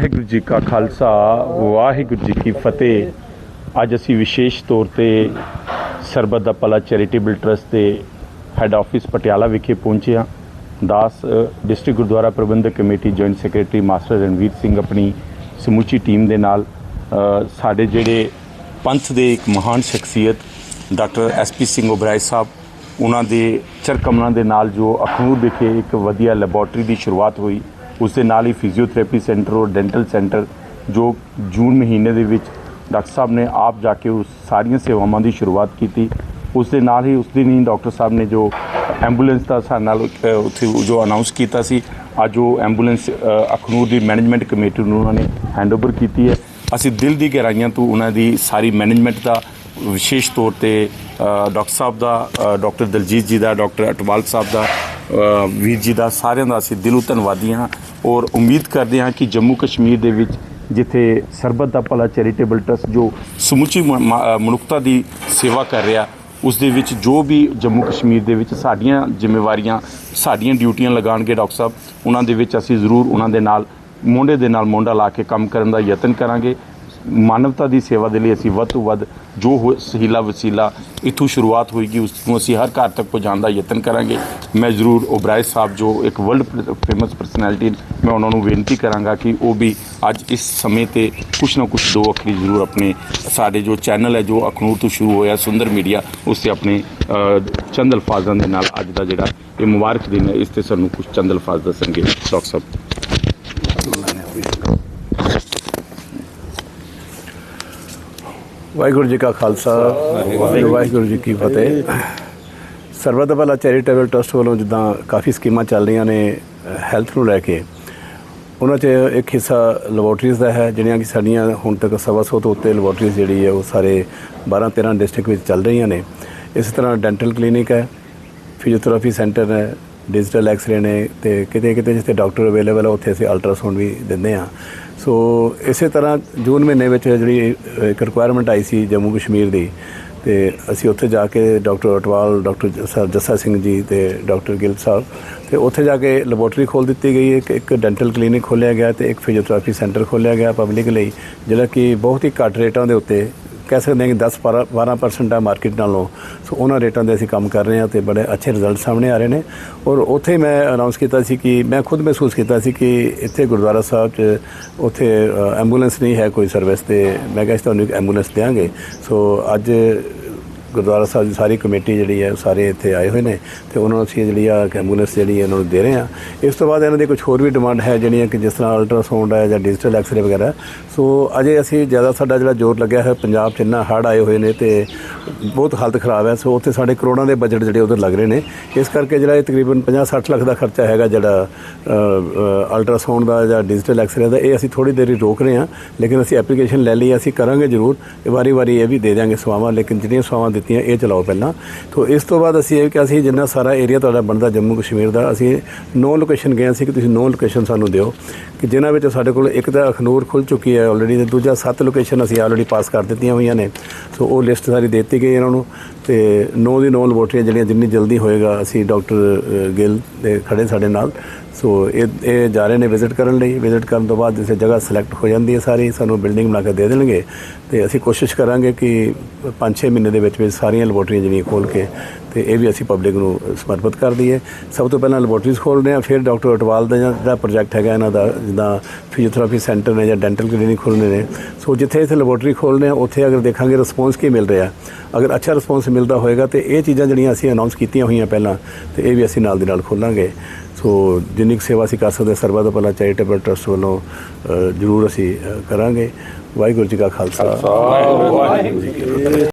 ਵਾਹਿਗੁਰੂ ਜੀ ਕਾ ਖਾਲਸਾ, ਵਾਹਿਗੁਰੂ ਜੀ ਕੀ ਫਤਿਹ। ਅੱਜ ਅਸੀਂ ਵਿਸ਼ੇਸ਼ ਤੌਰ ਤੇ ਸਰਬੱਤ ਦਾ ਭਲਾ ਚੈਰੀਟੇਬਲ ਟਰਸਟ ਦੇ ਹੈੱਡ ਆਫਿਸ ਪਟਿਆਲਾ ਵਿਖੇ ਪਹੁੰਚੇ ਹਾਂ। ਦਾਸ district Gurdwara Prabandhak committee joint secretary master Ranveer Singh ਆਪਣੀ ਸਮੁੱਚੀ ਟੀਮ ਦੇ ਨਾਲ ਸਾਡੇ ਜਿਹੜੇ ਪੰਥ ਦੇ ਇੱਕ ਮਹਾਨ ਸ਼ਖਸੀਅਤ, ਡਾਕਟਰ ਐਸਪੀ ਸਿੰਘ ਓਬਰਾਏ ਸਾਹਿਬ, ਉਹਨਾਂ ਦੇ ਚਰਕਮਲਾਂ ਦੇ ਨਾਲ ਜੋ ਅਖਨੂਰ ਵਿਖੇ ਇੱਕ ਵਧੀਆ ਲੈਬੋਰਟਰੀ ਦੀ ਸ਼ੁਰੂਆਤ ਹੋਈ। ਉਸ ਦੇ ਨਾਲ ਹੀ ਫਿਜ਼ੀਓਥੈਰੇਪੀ ਸੈਂਟਰ ਔਰ ਡੈਂਟਲ ਸੈਂਟਰ ਜੋ ਜੂਨ ਮਹੀਨੇ ਦੇ ਵਿੱਚ ਡਾਕਟਰ ਸਾਹਿਬ ਨੇ ਆਪ ਜਾ ਕੇ ਉਸ ਸਾਰੀਆਂ ਸੇਵਾਵਾਂ ਦੀ ਸ਼ੁਰੂਆਤ ਕੀਤੀ। ਉਸ ਦੇ ਨਾਲ ਹੀ ਉਸ ਦਿਨ ਹੀ ਡਾਕਟਰ ਸਾਹਿਬ ਨੇ ਜੋ ਐਂਬੂਲੈਂਸ ਦਾ ਸਾਡੇ ਨਾਲ ਉੱਥੇ ਜੋ ਅਨਾਉਂਸ ਕੀਤਾ ਸੀ ਅੱਜ ਉਹ ਐਂਬੂਲੈਂਸ ਅਖਨੂਰ ਦੀ ਮੈਨੇਜਮੈਂਟ ਕਮੇਟੀ ਨੂੰ ਉਹਨਾਂ ਨੇ ਹੈਂਡਓਵਰ ਕੀਤੀ ਹੈ। ਅਸੀਂ ਦਿਲ ਦੀ ਗਹਿਰਾਈਆਂ ਤੋਂ ਉਹਨਾਂ ਦੀ ਸਾਰੀ ਮੈਨੇਜਮੈਂਟ ਦਾ ਵਿਸ਼ੇਸ਼ ਤੌਰ ਤੇ ਡਾਕਟਰ ਸਾਹਿਬ ਦਾ ਅ, ਡਾਕਟਰ ਦਲਜੀਤ ਜੀ ਦਾ ਡਾਕਟਰ ਅਟਵਾਲ ਸਾਹਿਬ ਦਾ ਵੀਰ ਜੀ ਦਾ ਸਾਰਿਆਂ ਦਾ ਅਸੀਂ ਦਿਲੋਂ ਧੰਨਵਾਦੀ ਹਾਂ ਔਰ ਉਮੀਦ ਕਰਦੇ ਹਾਂ ਕਿ ਜੰਮੂ ਕਸ਼ਮੀਰ ਦੇ ਵਿੱਚ ਜਿੱਥੇ ਸਰਬੱਤ ਦਾ ਭਲਾ ਚੈਰੀਟੇਬਲ ਟਰਸਟ ਜੋ ਸਮੁੱਚੀ ਮਨੁੱਖਤਾ ਦੀ ਸੇਵਾ ਕਰ ਰਿਹਾ, ਉਸ ਦੇ ਵਿੱਚ ਜੋ ਵੀ ਜੰਮੂ ਕਸ਼ਮੀਰ ਦੇ ਵਿੱਚ ਸਾਡੀਆਂ ਜ਼ਿੰਮੇਵਾਰੀਆਂ, ਸਾਡੀਆਂ ਡਿਊਟੀਆਂ ਲਗਾਉਣਗੇ ਡਾਕਟਰ ਸਾਹਿਬ, ਉਹਨਾਂ ਦੇ ਵਿੱਚ ਅਸੀਂ ਜ਼ਰੂਰ ਉਹਨਾਂ ਦੇ ਨਾਲ, ਮੋਢੇ ਦੇ ਨਾਲ ਮੋਢਾ ਲਾ ਕੇ ਕੰਮ ਕਰਨ ਦਾ ਯਤਨ ਕਰਾਂਗੇ ਮਾਨਵਤਾ ਦੀ ਸੇਵਾ ਦੇ ਲਈ ਅਸੀਂ ਵੱਧ ਤੋਂ ਵੱਧ ਜੋ ਹੋ- ਹੀਲਾ ਵਸੀਲਾ ਇਥੋਂ ਸ਼ੁਰੂਆਤ ਹੋਏਗੀ, ਉਸ ਨੂੰ ਅਸੀਂ ਹਰ ਘਰ ਤੱਕ ਪਹੁੰਚਾਉਣ ਦਾ ਯਤਨ ਕਰਾਂਗੇ। ਮੈਂ ਜ਼ਰੂਰ ਓਬਰਾਏ ਸਾਹਿਬ, ਜੋ ਇੱਕ ਵਰਲਡ ਫੇਮਸ ਪਰਸਨੈਲਿਟੀ ਮੈਂ ਉਹਨਾਂ ਨੂੰ ਬੇਨਤੀ ਕਰਾਂਗਾ ਕਿ ਉਹ ਵੀ ਅੱਜ ਇਸ ਸਮੇਂ ਤੇ ਕੁਛ ਨਾ ਕੁਛ ਦੋ ਅੱਖਰੀ ਜ਼ਰੂਰ ਆਪਣੇ ਸਾਡੇ ਜੋ ਚੈਨਲ ਹੈ, ਜੋ ਅਖਨੂਰ ਤੋਂ ਸ਼ੁਰੂ ਹੋਇਆ ਸੁੰਦਰ ਮੀਡੀਆ, ਉਸ ਤੇ ਆਪਣੇ ਚੰਦ ਅਲਫਾਜ਼ਾਂ ਦੇ ਨਾਲ ਅੱਜ ਦਾ ਜਿਹੜਾ ਇਹ ਮੁਬਾਰਕ ਦਿਨ ਹੈ, ਇਸ ਤੇ ਸਾਨੂੰ ਕੁਝ ਚੰਦ ਅਲਫਾਜ਼ ਦੱਸਣਗੇ। ਡਾਕਟਰ ਸਾਹਿਬ। ਵਾਹਿਗੁਰੂ ਜੀ ਕਾ ਖਾਲਸਾ, ਵਾਹਿਗੁਰੂ ਜੀ ਕੀ ਫਤਿਹ। ਸਰਬੱਤ ਦਾ ਭਲਾ ਚੈਰੀਟੇਬਲ ਟਰਸਟ ਵੱਲੋਂ ਜਿੱਦਾਂ ਕਾਫੀ ਸਕੀਮਾਂ ਚੱਲ ਰਹੀਆਂ ਨੇ ਹੈਲਥ ਨੂੰ ਲੈ ਕੇ, ਉਹਨਾਂ 'ਚ ਇੱਕ ਹਿੱਸਾ ਲੈਬੋਰਟਰੀਜ਼ ਦਾ ਹੈ, ਜਿਹੜੀਆਂ ਕਿ ਸਾਡੀਆਂ ਹੁਣ ਤੱਕ ਸਵਾ ਸੌ ਤੋਂ ਉੱਤੇ ਲੈਬੋਰਟਰੀਜ਼ ਜਿਹੜੀ ਹੈ, ਉਹ ਸਾਰੇ 12 13 ਡਿਸਟ੍ਰਿਕਟ ਵਿੱਚ ਚੱਲ ਰਹੀਆਂ ਨੇ। ਇਸ ਤਰ੍ਹਾਂ ਡੈਂਟਲ ਕਲੀਨਿਕ ਹੈ, ਫਿਜ਼ੀਓਥੈਰੇਪੀ ਸੈਂਟਰ ਹੈ ਡਿਜੀਟਲ ਐਕਸ-ਰੇ ਨੇ ਤੇ ਕਿਤੇ ਕਿਤੇ ਜਿੱਥੇ ਡਾਕਟਰ ਅਵੇਲੇਬਲ ਹੈ ਉੱਥੇ ਅਸੀਂ ਅਲਟਰਾਸਾਊਂਡ ਵੀ ਦਿੰਦੇ ਹਾਂ। ਸੋ ਇਸੇ ਤਰ੍ਹਾਂ ਜੂਨ ਮਹੀਨੇ ਵਿੱਚ ਜਿਹੜੀ ਇੱਕ ਰਿਕੁਆਇਰਮੈਂਟ ਆਈ ਸੀ ਜੰਮੂ ਕਸ਼ਮੀਰ ਦੀ, ਤੇ ਅਸੀਂ ਉੱਥੇ ਜਾ ਕੇ doctor Atwal doctor sir Jassa Singh ji ਤੇ ਡਾਕਟਰ ਗਿੱਲ ਸਾਹਿਬ, ਤੇ ਉੱਥੇ ਜਾ ਕੇ ਲੈਬੋਰਟਰੀ ਖੋਲ ਦਿੱਤੀ ਗਈ। ਇੱਕ ਇੱਕ ਡੈਂਟਲ ਕਲੀਨਿਕ ਖੋਲ੍ਹਿਆ ਗਿਆ ਤੇ ਇੱਕ ਫਿਜ਼ੀਓਥੈਰੇਪੀ ਸੈਂਟਰ ਖੋਲ੍ਹਿਆ ਗਿਆ ਪਬਲਿਕ ਲਈ, ਜਿਹੜਾ ਕਿ ਬਹੁਤ ਹੀ ਘੱਟ ਰੇਟਾਂ ਦੇ ਉੱਤੇ ਕਹਿ ਸਕਦੇ ਹਾਂ ਕਿ 10 12% ਆ ਮਾਰਕੀਟ ਨਾਲੋਂ। ਸੋ ਉਹਨਾਂ ਰੇਟਾਂ ਦੇ ਅਸੀਂ ਕੰਮ ਕਰ ਰਹੇ ਹਾਂ ਤੇ ਬੜੇ ਅੱਛੇ ਰਿਜ਼ਲਟ ਸਾਹਮਣੇ ਆ ਰਹੇ ਨੇ। ਔਰ ਉੱਥੇ ਮੈਂ ਅਨਾਉਂਸ ਕੀਤਾ ਸੀ ਕਿ, ਮੈਂ ਖੁਦ ਮਹਿਸੂਸ ਕੀਤਾ ਸੀ ਕਿ ਇੱਥੇ ਗੁਰਦੁਆਰਾ ਸਾਹਿਬ 'ਚ ਉੱਥੇ ਐਂਬੂਲੈਂਸ ਨਹੀਂ ਹੈ ਕੋਈ ਸਰਵਿਸ ਤੇ। ਮੈਂ ਕਿਹਾ ਅਸੀਂ ਤੁਹਾਨੂੰ ਇੱਕ ਐਂਬੂਲੈਂਸ ਦੇਵਾਂਗੇ। ਸੋ ਅੱਜ ਗੁਰਦੁਆਰਾ ਸਾਹਿਬ ਦੀ ਸਾਰੀ ਕਮੇਟੀ ਜਿਹੜੀ ਹੈ, ਉਹ ਸਾਰੇ ਇੱਥੇ ਆਏ ਹੋਏ ਨੇ ਤੇ ਉਹਨਾਂ ਨੂੰ ਅਸੀਂ ਜਿਹੜੀ ਆ ਐਂਬੂਲੈਂਸ ਜਿਹੜੀ ਹੈ, ਉਹਨਾਂ ਨੂੰ ਦੇ ਰਹੇ ਹਾਂ। ਇਸ ਤੋਂ ਬਾਅਦ ਇਹਨਾਂ ਦੀ ਕੁਝ ਹੋਰ ਵੀ ਡਿਮਾਂਡ ਹੈ, ਜਿਹੜੀਆਂ ਕਿ ਜਿਸ ਤਰ੍ਹਾਂ ਅਲਟਰਾਸਾਊਂਡ ਹੈ ਜਾਂ ਡਿਜੀਟਲ ਐਕਸਰੇ ਵਗੈਰਾ। ਸੋ ਅਜੇ ਅਸੀਂ ਜ਼ਿਆਦਾ ਸਾਡਾ ਜਿਹੜਾ ਜ਼ੋਰ ਲੱਗਿਆ ਹੈ, ਪੰਜਾਬ 'ਚ ਇੰਨਾ ਹੜ੍ਹ ਆਏ ਹੋਏ ਨੇ ਤੇ ਬਹੁਤ ਹਾਲਤ ਖਰਾਬ ਹੈ। ਸੋ ਉੱਥੇ ਸਾਡੇ ਕਰੋੜਾਂ ਦੇ ਬਜਟ ਜਿਹੜੇ ਉਧਰ ਲੱਗ ਰਹੇ ਨੇ। ਇਸ ਕਰਕੇ ਜਿਹੜਾ ਇਹ ਤਕਰੀਬਨ 50-60 ਲੱਖ ਦਾ ਖਰਚਾ ਹੈਗਾ ਜਿਹੜਾ ਅਲਟਰਾਸਾਊਂਡ ਦਾ ਜਾਂ ਡਿਜੀਟਲ ਐਕਸਰੇ ਦਾ, ਇਹ ਅਸੀਂ ਥੋੜੀ ਦੇਰ ਹੀ ਰੋਕ ਰਹੇ ਹਾਂ। ਲੇਕਿਨ ਅਸੀਂ ਐਪਲੀਕੇਸ਼ਨ ਲੈ ਲਈ ਅਸੀਂ ਕਰਾਂਗੇ ਜ਼ਰੂਰ। ਵਾਰੀ ਵਾਰੀ ਇਹ ਵੀ ਦੇ ਦਿਆਂਗੇ ਸਵਾਵਾਂ, ਲੇਕਿਨ ਜਿਹੜੀਆਂ ਸਵਾਵਾਂ ਦਿੱਤੀਆਂ ਇਹ ਚਲਾਓ ਪਹਿਲਾਂ। ਤੋਂ ਇਸ ਤੋਂ ਬਾਅਦ ਅਸੀਂ ਇਹ ਵੀ ਕਿ ਅਸੀਂ ਜਿੰਨਾ ਸਾਰਾ ਏਰੀਆ ਤੁਹਾਡਾ ਬਣਦਾ ਜੰਮੂ ਕਸ਼ਮੀਰ ਦਾ, ਅਸੀਂ ਨੌ ਲੋਕੇਸ਼ਨ ਗਏ ਸੀ ਕਿ ਤੁਸੀਂ ਨੌ ਲੋਕੇਸ਼ਨ ਸਾਨੂੰ ਦਿਓ। ਕਿ ਜਿਨ੍ਹਾਂ ਵਿੱਚ ਸਾਡੇ ਕੋਲ ਇੱਕ ਤਾਂ ਅਖਨੂਰ ਖੁੱਲ ਚੁੱਕੀ ਹੈ ਆਲਰੇਡੀ ਤੇ ਦੂਜਾ ਸੱਤ ਲੋਕੇਸ਼ਨ ਅਸੀਂ ਆਲਰੇਡੀ ਪਾਸ ਕਰ ਦਿੱਤੀਆਂ ਹੋਈਆਂ ਨੇ। ਸੋ ਉਹ ਲਿਸਟ ਸਾਰੀ ਦੇ ਦਿੱਤੀ ਗਈ ਇਹਨਾਂ ਨੂੰ। ਤੇ ਨੌ ਦੀ ਨੌ ਲੈਬੋਰਟਰੀਆਂ ਜਿਹੜੀਆਂ ਜਿੰਨੀ ਜਲਦੀ ਹੋਏਗਾ, ਅਸੀਂ ਡਾਕਟਰ ਗਿੱਲ ਦੇ ਖੜੇ ਸਾਡੇ ਨਾਲ। ਸੋ ਇਹ ਇਹ ਜਾ ਰਹੇ ਨੇ ਵਿਜ਼ਿਟ ਕਰਨ ਲਈ। ਵਿਜ਼ਿਟ ਕਰਨ ਤੋਂ ਬਾਅਦ ਜਿਸੇ ਜਗ੍ਹਾ ਸਿਲੈਕਟ ਹੋ ਜਾਂਦੀ ਹੈ ਸਾਰੀ। ਸਾਨੂੰ ਬਿਲਡਿੰਗ ਬਣਾ ਕੇ ਦੇ ਦੇਣਗੇ। ਤੇ ਅਸੀਂ ਕੋਸ਼ਿਸ਼ ਕਰਾਂਗੇ ਕਿ 5-6 ਮਹੀਨੇ ਦੇ ਵਿੱਚ ਵਿੱਚ ਸਾਰੀਆਂ ਲੈਬੋਰਟਰੀਆਂ ਜਿਹੜੀਆਂ ਖੋਲ ਕੇ ਤੇ ਇਹ ਵੀ ਅਸੀਂ ਪਬਲਿਕ ਨੂੰ ਸਮਰਪਿਤ ਕਰ ਦਈਏ। ਸਭ ਤੋਂ ਪਹਿਲਾਂ ਲੈਬੋਰਟਰੀਜ਼ ਖੋਲ੍ਹਦੇ ਹਾਂ, ਫਿਰ ਡਾਕਟਰ ਅਟਵਾਲ ਦਾ ਜਿਹੜਾ ਪ੍ਰੋਜੈਕਟ ਹੈਗਾ ਇਹਨਾਂ ਦਾ, ਜਿੱਦਾਂ ਫਿਜ਼ੀਓਥੈਰੇਪੀ ਸੈਂਟਰ ਨੇ ਜਾਂ ਡੈਂਟਲ ਕਲੀਨਿਕ ਖੋਲ੍ਹਣੇ ਨੇ। ਸੋ ਜਿੱਥੇ ਇੱਥੇ ਲੈਬੋਰਟਰੀ ਖੋਲ੍ਹਦੇ ਹਾਂ ਉੱਥੇ ਅਗਰ ਦੇਖਾਂਗੇ ਰਿਸਪੌਂਸ ਕੀ ਮਿਲ ਰਿਹਾ। ਅਗਰ ਅੱਛਾ ਰਿਸਪੌਂਸ ਮਿਲਦਾ ਹੋਏਗਾ ਤੇ ਇਹ ਚੀਜ਼ਾਂ ਜਿਹੜੀਆਂ ਅਸੀਂ ਅਨਾਉਂਸ ਕੀਤੀਆਂ ਹੋਈਆਂ ਪਹਿਲਾਂ ਤੇ ਇਹ ਵੀ ਅਸੀਂ ਨਾਲ ਦੀ ਨਾਲ ਖੋਲਾਂਗੇ। ਸੋ ਜਿੰਨੀ ਕੁ ਸੇਵਾ ਅਸੀਂ ਕਰ ਸਕਦੇ ਹਾਂ, ਸਰਬੱਤ ਦਾ ਭਲਾ ਚੈਰੀਟੇਬਲ ਟਰਸਟ ਵੱਲੋਂ ਜ਼ਰੂਰ ਅਸੀਂ ਕਰਾਂਗੇ। ਵਾਹਿਗੁਰੂ ਜੀ ਕਾ ਖਾਲਸਾ। ਵਾਹਿਗੁਰੂ ਜੀ ਕੀ ਫਤਿਹ।